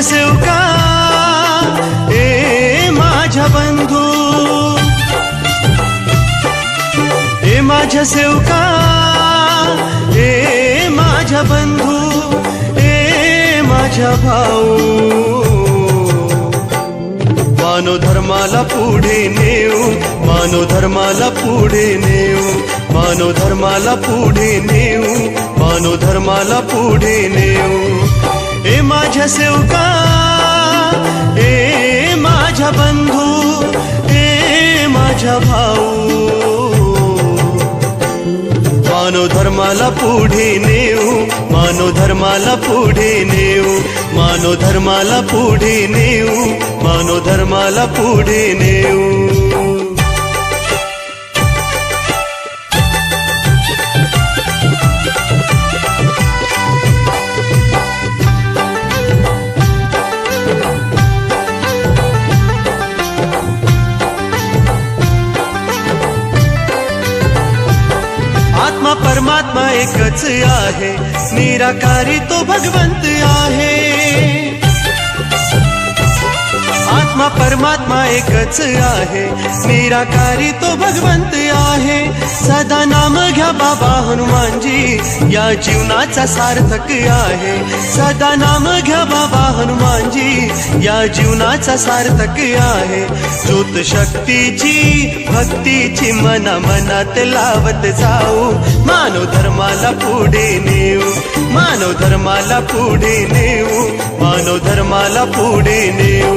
माझ्या सेवका ए माझ्या बंधू. ए माझ्या सेवका ए माझ्या बंधू ए माझ्या भाऊ. मानवधर्माला पुढे नेऊ मानवधर्माला पुढे नेऊ मानवधर्माला पुढे नेऊ मानवधर्माला पुढे नेऊ. ए का ए माझ्या बंधू ए माझ्या भाऊ. मानवधर्माला पुढे नेऊ मानवधर्माला पुढे नेऊ मानवधर्माला पुढे नेऊ मानवधर्माला पुढे नेऊ. परमात्मा एकच आहे. निराकारी तो भगवंत आहे. परमात्मा एकच आहे. निराकारी तो भगवंत आहे. सदा नाम घ्या बाबा हनुमानजी. या जीवनाचा सार्थक आहे. सदा नाम घ्या बाबा हनुमानजी. या जीवनाचा सार्थक आहे. ज्योत शक्तीची भक्तीची मना मनात लावत जाऊ. मानव धर्माला पुढे नेऊ. मानव धर्माला पुढे नेऊ. मानव धर्माला पुढे नेऊ.